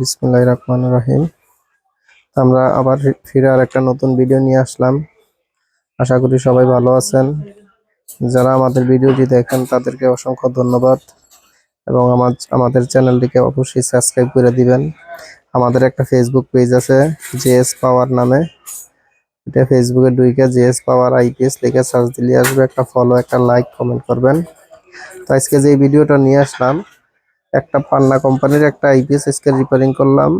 বিসমুল্লাহ রহমান রহিম। আমরা আবার ফিরে আর একটা নতুন ভিডিও নিয়ে আসলাম। আশা করি সবাই ভালো আছেন। যারা আমাদের ভিডিওটি দেখেন, তাদেরকে অসংখ্য ধন্যবাদ। এবং আমার, আমাদের চ্যানেলটিকে অবশ্যই সাবস্ক্রাইব করে দিবেন। আমাদের একটা ফেসবুক পেজ আছে জেএস পাওয়ার নামে। এটা ফেসবুকে ডুইকে জেএস পাওয়ার আইপিএস লিখে সার্চ দিলে আসবে। একটা ফলো একটা লাইক কমেন্ট করবেন। তো আজকে যে ভিডিওটা নিয়ে আসলাম একটা পান্না কোম্পানির একটা আইপিএস আজকে রিপেয়ারিং করলাম।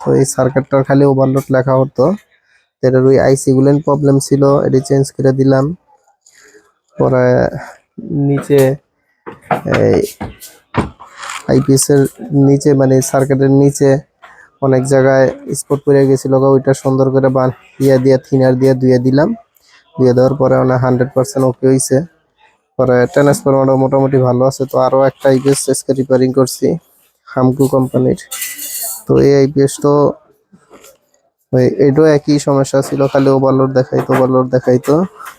তো এই সার্কিটটার খালি ওভারলোড লেখা হতো। এটার ওই আইসি গুলেন প্রবলেম ছিল, এটি চেঞ্জ করে দিলাম। পরে নিচে এই আইপিএস এর নিচে মানে সার্কিটের নিচে অনেক জায়গায় স্পট পড়ে গেছিল ওইটা সুন্দর করে বান ইয়ে দিয়ে থিনার দিয়ে ধুয়ে দিলাম। ধুয়ে দেওয়ার পরে মানে হান্ড্রেড পার্সেন্ট ওকে হয়েছে পরে ট্রান্সফরমারও মোটামুটি ভালো আছে, তো আরও একটা আইপিএস আজকে রিপেয়ারিং করছি হামকু কোম্পানির তো এই আইপিএস তো এটাও একই সমস্যা ছিল, খালি ওভারলোড দেখাইতো ওভারলোড দেখাইতো।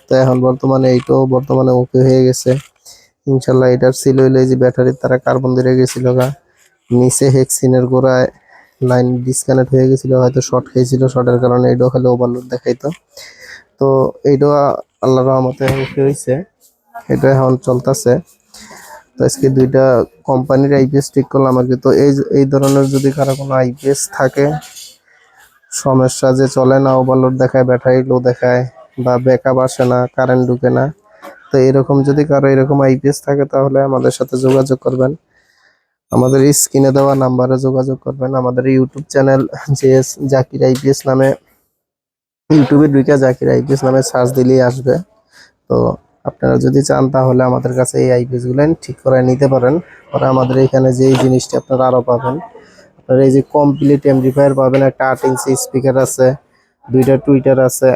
তো এখন বর্তমানে এইটাও বর্তমানে ওকে হয়ে গেছে। ইনশাল্লাহ এটার ছিল যে ব্যাটারির তারা কার্বন দিয়ে গেছিল গা, নিচে হেক্সিনের গোড়ায় লাইন ডিসকানেক্ট হয়ে গেছিল, হয়তো শর্ট খেয়েছিল শর্টের কারণে এটাও খালি ওভারলোড দেখাইতো। তো এইটাও আল্লাহ রহমতে ওকে হয়েছে এটা এখন চলতেছে। তো আজকে দুইটা কোম্পানির আইপিএস ঠিক করলাম আর কি। তো এই এই ধরনের যদি কারও কোনো আইপিএস থাকে, সমস্যা যে চলে না ওভারলোড দেখায় ব্যাটারি লো দেখায় বা ব্যাকআপ আসে না কারেন্ট ঢুকে না, তো এরকম যদি কারও এরকম আইপিএস থাকে তাহলে আমাদের সাথে যোগাযোগ করবেন। আমাদের স্ক্রিনে দেওয়া নাম্বারে যোগাযোগ করবেন। আমাদের YouTube channel JS Zakir IPS নামে, ইউটিউবে ঢুকে জাকির আইপিএস নামে সার্চ দিলেই আসবে। তো আপনারা যদি চান তাহলে আমাদের কাছে এই আইপিএসগুলো ঠিক করে নিতে পারেন। পরে আমাদের এখানে যে এই জিনিসটি আপনারা আরও পাবেন। আপনারা এই যে কমপ্লিট এমপ্লিফায়ার পাবেন, একটা আট ইঞ্চি স্পিকার আছে, দুইটা টুইটার আছে,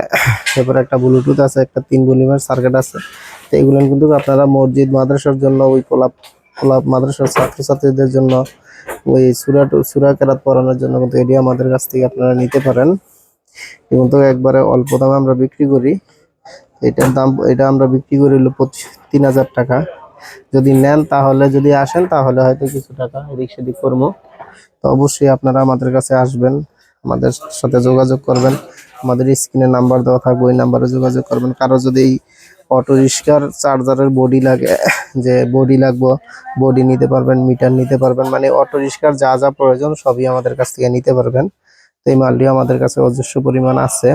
এরপর একটা ব্লুটুথ আছে, একটা তিন ভলিউমের সার্কিট আছে। তো এগুলো কিন্তু আপনারা মসজিদ মাদ্রাসার জন্য, ওই কোলাপ কোলাপ মাদ্রাসার ছাত্রছাত্রীদের জন্য, ওই সুরা সুরা কেরাত পড়ানোর জন্য কিন্তু এটি আমাদের কাছ থেকে আপনারা নিতে পারেন। এবং তো একবারে অল্প দামে আমরা বিক্রি করি। এটার দাম, এটা আমরা বিক্রি করি হলো তিন হাজার টাকা। যদি নেন তাহলে যদি আসেন, তাহলে হয়তো কিছু টাকা এদিক সেদিক করব। তো অবশ্যই আপনারা আমাদের কাছে আসবেন, আমাদের সাথে যোগাযোগ করবেন। আমাদের স্ক্রিনে নাম্বার দেওয়া থাকবে, ওই নাম্বারে যোগাযোগ করবেন। কারও যদি এই অটো রিক্সার চার্জারের বডি লাগে, যে বডি লাগবো, বডি নিতে পারবেন, মিটার নিতে পারবেন মানে অটো রিক্সার যা যা প্রয়োজন সবই আমাদের কাছ থেকে নিতে পারবেন। তো এই মালটি আমাদের কাছে অজস্র পরিমাণ আছে।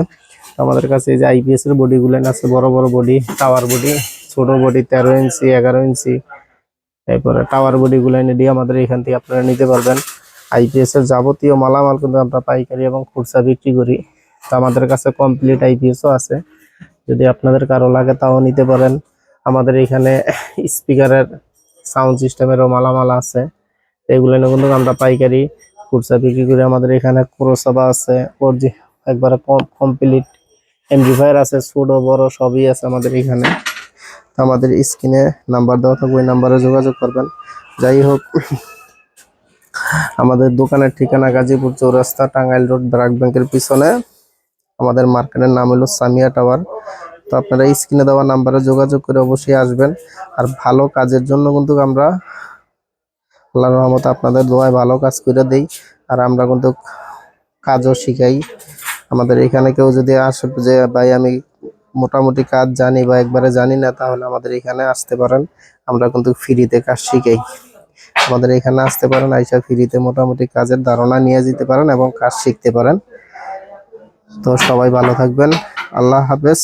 আমাদের কাছে এই যে আইপিএস এর বডি গুলেন আছে, বড় বড় বডি টাওয়ার বডি ছোট বডি তেরো ইঞ্চি, এগারো ইঞ্চি। তারপরে টাওয়ার বডি গুলেন দিয়ে আমাদের এখান থেকে আপনারা নিতে পারবেন। আইপিএস এর যাবতীয় মালামাল কিন্তু আমরা পাইকারি এবং খুচরা বিক্রি করি। তো আমাদের কাছে কমপ্লিট আইপিএসও আছে। যদি আপনাদের কারও লাগে তাও নিতে পারেন। আমাদের এখানে স্পিকারের সাউন্ড সিস্টেমেরও মালামাল আছে। এগুলো নিয়ে কিন্তু আমরা পাইকারি, খুচরা বিক্রি করি। আমাদের এখানে ক্রোসাবা আছে। একবারে কমপ্লিট এমপ্লিফায়ার আছে, ছোট, বড়, সবই আছে আমাদের এখানে। আমাদের স্ক্রিনে নাম্বার দেওয়া থাকবে, ওই নাম্বারে যোগাযোগ করবেন। যাই হোক, আমাদের দোকানের ঠিকানা গাজীপুর চৌরাস্তা, টাঙ্গাইল রোড, ব্রাক ব্যাংকের পিছনে। আমাদের মার্কেটের নাম হলো সামিয়া টাওয়ার। তো আপনারা স্ক্রিনে দেওয়া নাম্বারে যোগাযোগ করে অবশ্যই আসবেন। আর ভালো কাজের জন্য কিন্তু আমরা আল্লাহ রহমতে আপনাদের দোয়ায় ভালো কাজ করে দেই। আর আমরা কিন্তু কাজও শিখাই। আমাদের এখানে কেউ যদি আসে যে, ভাই, আমি মোটামুটি কাজ জানি বা একবারে জানি না, তাহলে আমাদের এখানে আসতে পারেন। আমরা কিন্তু ফ্রিতে কাজ শিখাই। আমাদের এখানে আসতে পারেন, আইসা ফ্রিতে মোটামুটি কাজের ধারণা নিয়ে যেতে পারেন এবং কাজ শিখতে পারেন। তো সবাই ভালো থাকবেন। আল্লাহ হাফেজ।